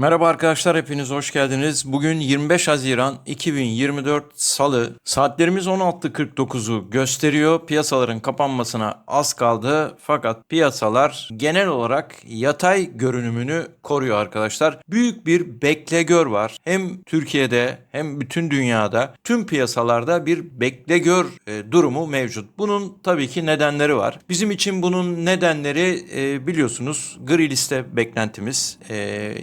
Merhaba arkadaşlar hepiniz hoş geldiniz. Bugün 25 Haziran 2024 Salı. Saatlerimiz 16.49'u gösteriyor. Piyasaların kapanmasına az kaldı. Fakat piyasalar genel olarak yatay görünümünü koruyor arkadaşlar. Büyük bir bekle gör var. Hem Türkiye'de hem bütün dünyada tüm piyasalarda bir bekle gör e, durumu mevcut. Bunun tabii ki nedenleri var. Bizim için bunun nedenleri e, biliyorsunuz gri liste beklentimiz e,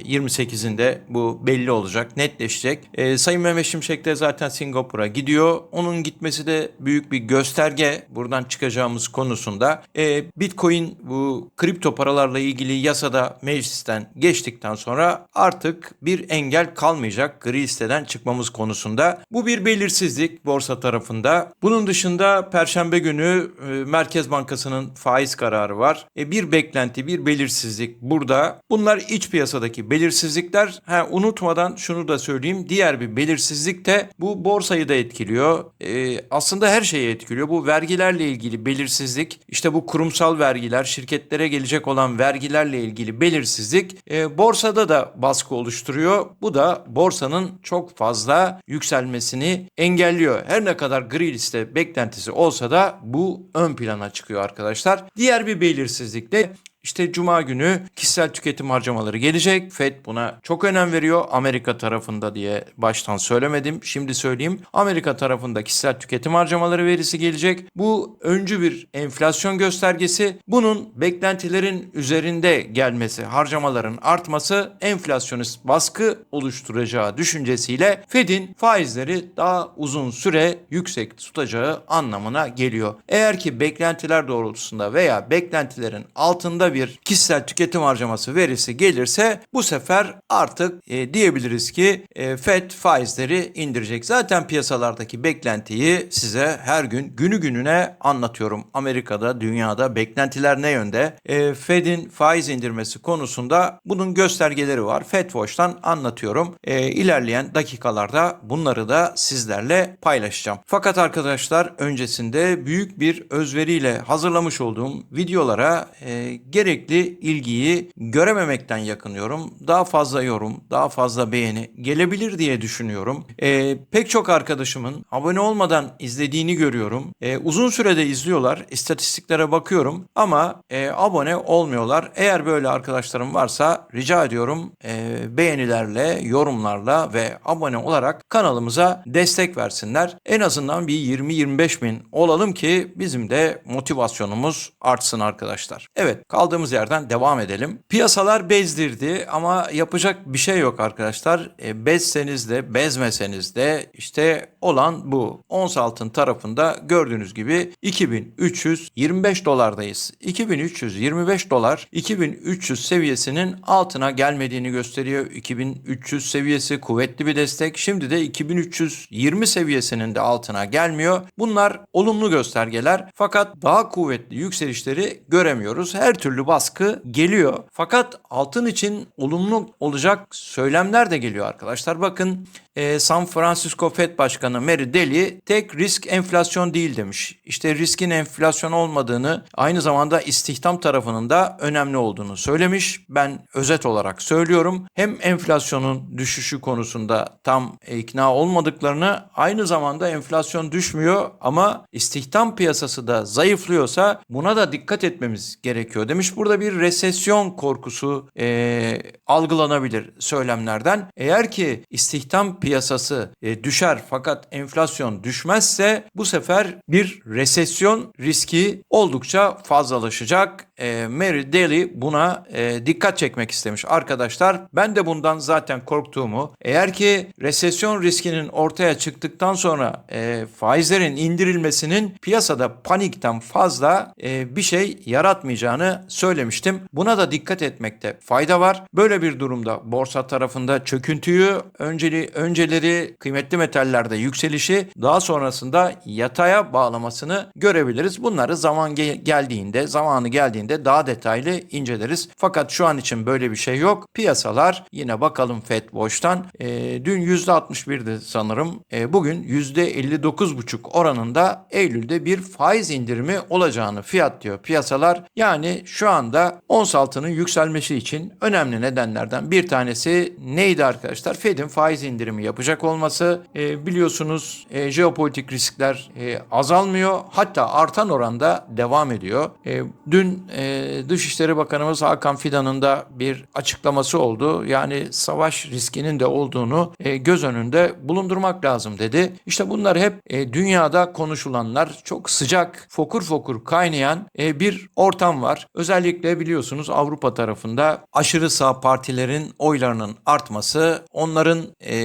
28'inde bu belli olacak, netleşecek. E, Sayın Mehmet Şimşek de zaten Singapur'a gidiyor. Onun gitmesi de büyük bir gösterge buradan çıkacağımız konusunda. E, Bitcoin bu kripto paralarla ilgili yasada meclisten geçtikten sonra artık bir engel kalmayacak gri listeden çıkmamız konusunda. Bu bir belirsizlik borsa tarafında. Bunun dışında Perşembe günü e, Merkez Bankası'nın faiz kararı var. E, bir beklenti, bir belirsizlik burada. Bunlar iç piyasadaki belirsizlikler. Ha, unutmadan şunu da söyleyeyim. Diğer bir belirsizlik de bu borsayı da etkiliyor. E, aslında her şeyi etkiliyor. Bu vergilerle ilgili belirsizlik, işte bu kurumsal vergiler, şirketlere gelecek olan vergilerle ilgili belirsizlik e, borsada da baskı oluşturuyor. Bu da borsanın çok fazla yükselmesini engelliyor. Her ne kadar gri liste beklentisi olsa da bu ön plana çıkıyor arkadaşlar. Diğer bir belirsizlik de işte Cuma günü kişisel tüketim harcamaları gelecek. Fed buna çok önem veriyor. Amerika tarafında diye baştan söylemedim. Şimdi söyleyeyim. Amerika tarafında kişisel tüketim harcamaları verisi gelecek. Bu öncü bir enflasyon göstergesi. Bunun beklentilerin üzerinde gelmesi, harcamaların artması enflasyonist baskı oluşturacağı düşüncesiyle Fed'in faizleri daha uzun süre yüksek tutacağı anlamına geliyor. Eğer ki beklentiler doğrultusunda veya beklentilerin altında bir kişisel tüketim harcaması verisi gelirse bu sefer artık e, diyebiliriz ki e, Fed faizleri indirecek. Zaten piyasalardaki beklentiyi size her gün günü gününe anlatıyorum. Amerika'da, dünyada beklentiler ne yönde? E, Fed'in faiz indirmesi konusunda bunun göstergeleri var. Fed Watch'tan anlatıyorum. E, ilerleyen dakikalarda bunları da sizlerle paylaşacağım. Fakat arkadaşlar öncesinde büyük bir özveriyle hazırlamış olduğum videolara e, gerekli ilgiyi görememekten yakınıyorum. Daha fazla yorum, daha fazla beğeni gelebilir diye düşünüyorum. E, pek çok arkadaşımın abone olmadan izlediğini görüyorum. E, uzun sürede izliyorlar. İstatistiklere bakıyorum ama e, abone olmuyorlar. Eğer böyle arkadaşlarım varsa rica ediyorum e, beğenilerle, yorumlarla ve abone olarak kanalımıza destek versinler. En azından bir 20-25 bin olalım ki bizim de motivasyonumuz artsın arkadaşlar. Evet kaldığımız yerden devam edelim. Piyasalar bezdirdi ama yapacak bir şey yok arkadaşlar. E, bezseniz de bezmeseniz de işte olan bu. Ons altın tarafında gördüğünüz gibi 2325 dolardayız. 2325 dolar 2300 seviyesinin altına gelmediğini gösteriyor. 2300 seviyesi kuvvetli bir destek. Şimdi de 2320 seviyesinin de altına gelmiyor. Bunlar olumlu göstergeler fakat daha kuvvetli yükselişleri göremiyoruz. Her türlü baskı geliyor. Fakat altın için olumlu olacak söylemler de geliyor arkadaşlar. Bakın e, San Francisco Fed Başkanı Mary Daly tek risk enflasyon değil demiş. İşte riskin enflasyon olmadığını aynı zamanda istihdam tarafının da önemli olduğunu söylemiş. Ben özet olarak söylüyorum. Hem enflasyonun düşüşü konusunda tam ikna olmadıklarını aynı zamanda enflasyon düşmüyor ama istihdam piyasası da zayıflıyorsa buna da dikkat etmemiz gerekiyor demiş. Burada bir resesyon korkusu e, algılanabilir söylemlerden. Eğer ki istihdam piyasası e, düşer fakat enflasyon düşmezse bu sefer bir resesyon riski oldukça fazlalaşacak. E, Mary Daly buna e, dikkat çekmek istemiş arkadaşlar. Ben de bundan zaten korktuğumu eğer ki resesyon riskinin ortaya çıktıktan sonra e, faizlerin indirilmesinin piyasada panikten fazla e, bir şey yaratmayacağını söylemiştim. Buna da dikkat etmekte fayda var. Böyle bir durumda borsa tarafında çöküntüyü önceli önceleri kıymetli metallerde yükselişi daha sonrasında yataya bağlamasını görebiliriz. Bunları zaman ge- geldiğinde, zamanı geldiğinde daha detaylı inceleriz. Fakat şu an için böyle bir şey yok. Piyasalar yine bakalım FED Boş'tan e, dün %61'di sanırım. E, bugün %59,5 oranında Eylül'de bir faiz indirimi olacağını fiyat diyor piyasalar. Yani şu anda ons altının yükselmesi için önemli nedenlerden bir tanesi neydi arkadaşlar? Fed'in faiz indirimi yapacak olması. E, biliyorsunuz e, jeopolitik riskler e, azalmıyor. Hatta artan oranda devam ediyor. E, dün e, Dışişleri Bakanımız Hakan Fidan'ın da bir açıklaması oldu. Yani savaş riskinin de olduğunu e, göz önünde bulundurmak lazım dedi. İşte bunlar hep e, dünyada konuşulanlar çok sıcak, fokur fokur kaynayan e, bir ortam var. Özellikle biliyorsunuz Avrupa tarafında aşırı sağ partilerin oylarının artması, onların e,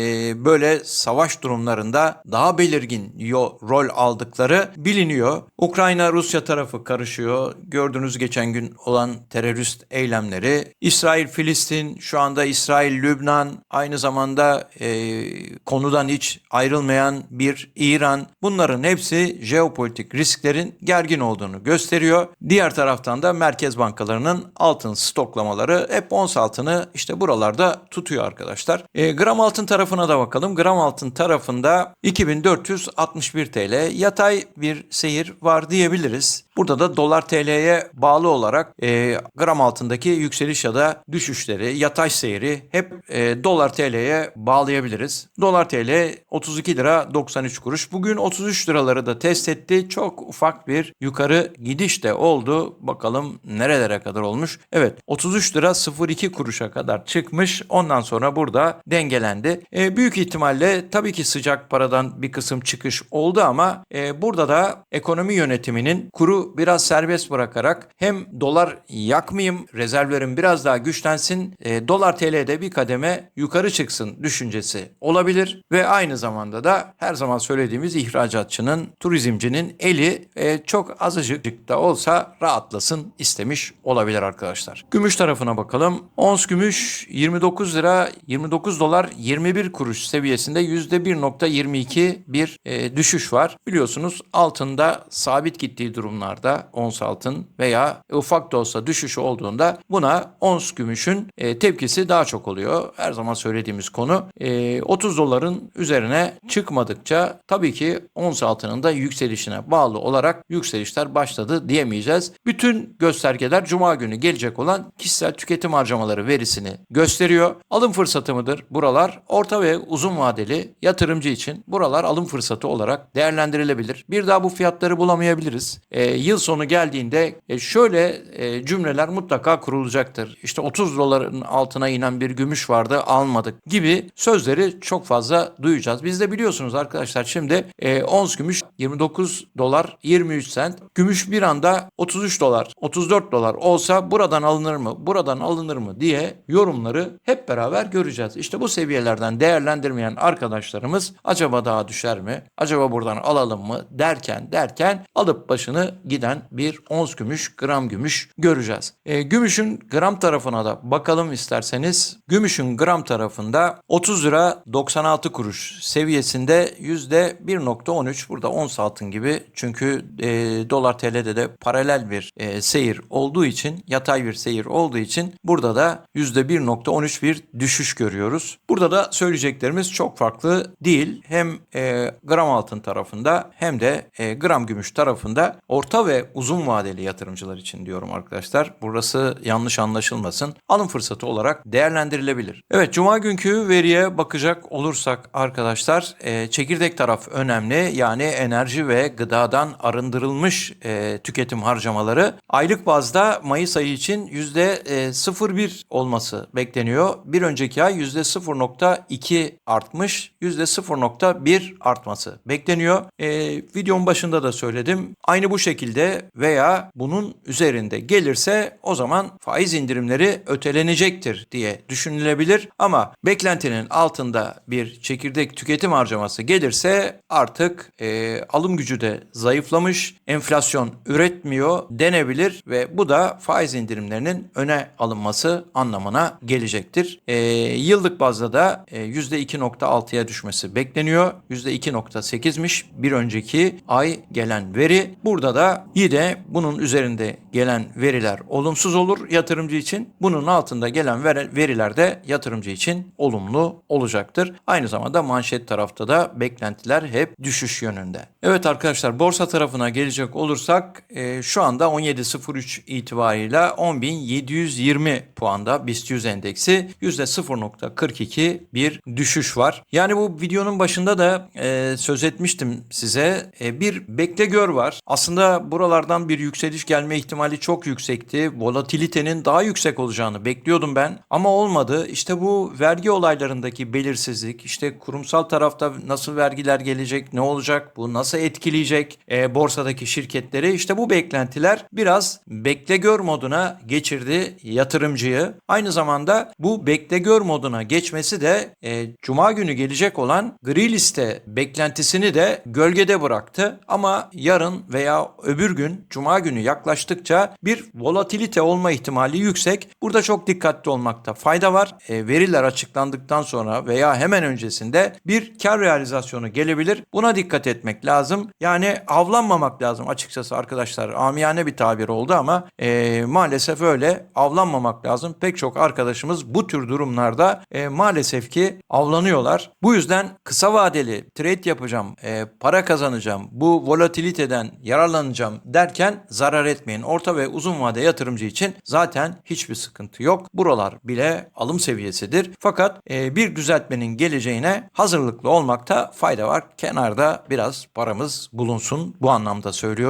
böyle savaş durumlarında daha belirgin yo- rol aldıkları biliniyor. Ukrayna-Rusya tarafı karışıyor. Gördüğünüz geçen gün olan terörist eylemleri. İsrail-Filistin, şu anda İsrail-Lübnan, aynı zamanda e, konudan hiç ayrılmayan bir İran. Bunların hepsi jeopolitik risklerin gergin olduğunu gösteriyor. Diğer taraftan da merkez bankalarının altın stoklamaları hep ons altını işte buralarda tutuyor arkadaşlar. E, gram altın tarafına da bakalım. Gram altın tarafında 2461 TL yatay bir seyir var diyebiliriz. Burada da dolar TL'ye bağlı olarak e, gram altındaki yükseliş ya da düşüşleri, yatay seyri hep e, dolar TL'ye bağlayabiliriz. Dolar TL 32 lira 93 kuruş. Bugün 33 liraları da test etti. Çok ufak bir yukarı gidiş de oldu. Bakalım nerelere kadar olmuş. Evet 33 lira 02 kuruşa kadar çıkmış. Ondan sonra burada dengelendi. E, büyük ihtimalle tabii ki sıcak paradan bir kısım çıkış oldu ama e, burada da ekonomi yönetiminin kuru biraz serbest bırakarak hem dolar yakmayayım, rezervlerim biraz daha güçlensin, e, dolar TL'de bir kademe yukarı çıksın düşüncesi olabilir ve aynı zamanda da her zaman söylediğimiz ihracatçının, turizmcinin eli e, çok azıcık da olsa rahatlasın istemiş olabilir arkadaşlar. Gümüş tarafına bakalım. Ons gümüş 29 lira 29 dolar 21 kuruş seviyesinde %1.22 bir e, düşüş var. Biliyorsunuz altında sabit gittiği durumlarda ons altın veya ufak da olsa düşüş olduğunda buna ons gümüşün e, tepkisi daha çok oluyor. Her zaman söylediğimiz konu e, 30 doların üzerine çıkmadıkça tabii ki ons altının da yükselişine bağlı olarak yükselişler başladı diyemeyeceğiz. Bütün göstergeler cuma günü gelecek olan kişisel tüketim harcamaları verisini gösteriyor. Alım fırsatı mıdır buralar? Orta ve uzun vadeli yatırımcı için buralar alım fırsatı olarak değerlendirilebilir. Bir daha bu fiyatları bulamayabiliriz. E, yıl sonu geldiğinde e, şöyle e, cümleler mutlaka kurulacaktır. İşte 30 doların altına inen bir gümüş vardı almadık gibi sözleri çok fazla duyacağız. Biz de biliyorsunuz arkadaşlar şimdi e, ons gümüş 29 dolar 23 sent. Gümüş bir anda 33 dolar 34 dolar olsa buradan alınır mı buradan alınır mı diye yorumları hep beraber göreceğiz. İşte bu seviyelerden değerlendirmeyen arkadaşlarımız acaba daha düşer mi? Acaba buradan alalım mı derken derken alıp başını giden bir ons gümüş gram gümüş göreceğiz. E, gümüşün gram tarafına da bakalım isterseniz. Gümüşün gram tarafında 30 lira 96 kuruş seviyesinde %1.13 burada ons altın gibi çünkü e, dolar TL'de de paralel bir e, seyir olduğu için yatay bir seyir olduğu için burada da %1.13 bir düşüş görüyoruz. Burada da söyleyeceklerimiz çok farklı değil. Hem e, gram altın tarafında hem de e, gram gümüş tarafında orta ve uzun vadeli yatırımcılar için diyorum arkadaşlar. Burası yanlış anlaşılmasın. Alım fırsatı olarak değerlendirilebilir. Evet cuma günkü veriye bakacak olursak arkadaşlar e, çekirdek taraf önemli. Yani enerji ve gıdadan arındırılmış e, tüketim harcamaları aylık bazda Mayıs ayı için %0.1 olması bekleniyor. Bir önceki ay %0.2 artmış. %0.1 artması bekleniyor. E, videonun başında da söyledim. Aynı bu şekilde veya bunun üzerinde gelirse o zaman faiz indirimleri ötelenecektir diye düşünülebilir. Ama beklentinin altında bir çekirdek tüketim harcaması gelirse artık e, alım gücü de zayıflamış, enflasyon üretmiyor denebilir ve bu da faiz indirimlerinin öne alınması anlamına gelecektir. E, yıllık bazda da e, %2.6'ya düşmesi bekleniyor. %2.8'miş bir önceki ay gelen veri. Burada da yine bunun üzerinde gelen veriler olumsuz olur yatırımcı için. Bunun altında gelen ver- veriler de yatırımcı için olumlu olacaktır. Aynı zamanda manşet tarafta da beklentiler hep düşüş yönünde. Evet arkadaşlar borsa tarafına gelecek olursak e, şu anda 17.03 itibarıyla 10.720 puanda BIST 100 endeksi %0.42 bir düşüş var. Yani bu videonun başında da e, söz etmiştim size. E, bir bekle gör var. Aslında buralardan bir yükseliş gelme ihtimali çok yüksekti. Volatilitenin daha yüksek olacağını bekliyordum ben ama olmadı. İşte bu vergi olaylarındaki belirsizlik, işte kurumsal tarafta nasıl vergiler gelecek, ne olacak, bu nasıl etkileyecek e, borsadaki şirketleri. İşte bu beklentiler biraz bekle gör moduna geçirdi yatırımcıyı. Aynı zamanda bu bekle gör moduna geçmesi de e, cuma günü gelecek olan gri liste beklentisini de gölgede bıraktı. Ama yarın veya öbür gün cuma günü yaklaştıkça bir volatilite olma ihtimali yüksek. Burada çok dikkatli olmakta fayda var. E, veriler açıklandıktan sonra veya hemen öncesinde bir kar realizasyonu gelebilir. Buna dikkat etmek lazım. Yani avlanmamak lazım açıkçası arkadaşlar. Amiyane bir tabir oldu e, maalesef öyle avlanmamak lazım. Pek çok arkadaşımız bu tür durumlarda e, maalesef ki avlanıyorlar. Bu yüzden kısa vadeli trade yapacağım, e, para kazanacağım, bu volatiliteden yararlanacağım derken zarar etmeyin. Orta ve uzun vade yatırımcı için zaten hiçbir sıkıntı yok. Buralar bile alım seviyesidir. Fakat e, bir düzeltmenin geleceğine hazırlıklı olmakta fayda var. Kenarda biraz paramız bulunsun bu anlamda söylüyorum.